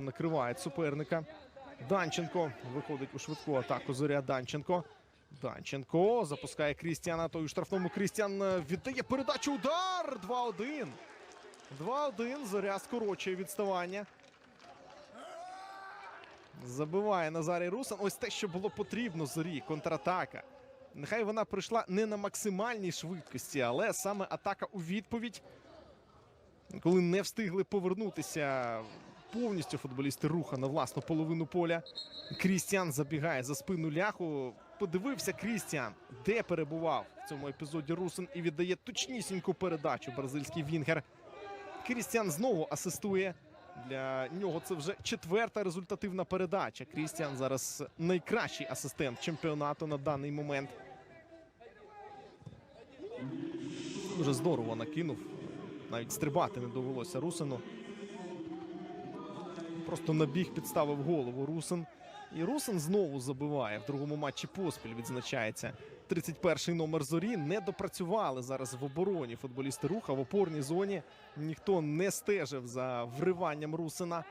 накривають суперника. Данченко виходить у швидку атаку. Зоря Данченко. Данченко запускає Крістіана. Той у штрафному Крістіан е, віддає передачу. Удар! 2-1. 2-1. Зоря скорочує відставання. Забиває Назарій Русан. Ось те, що було потрібно зорі. Контратака. Нехай вона прийшла не на максимальній швидкості, але саме атака у відповідь, коли не встигли повернутися повністю футболісти руха на власну половину поля. Крістіан забігає за спину ляху. Подивився Крістіан, де перебував в цьому епізоді Русин і віддає точнісіньку передачу бразильський Вінгер. Крістіан знову асистує. Для нього це вже четверта результативна передача. Крістіан зараз найкращий асистент чемпіонату на даний момент. Дуже здорово накинув. Навіть стрибати не довелося Русину. Просто набіг, підставив голову Русин. І Русин знову забиває в другому матчі поспіль. Відзначається 31-й номер зорі. Не допрацювали зараз в обороні футболісти руха в опорній зоні. Ніхто не стежив за вриванням Русина.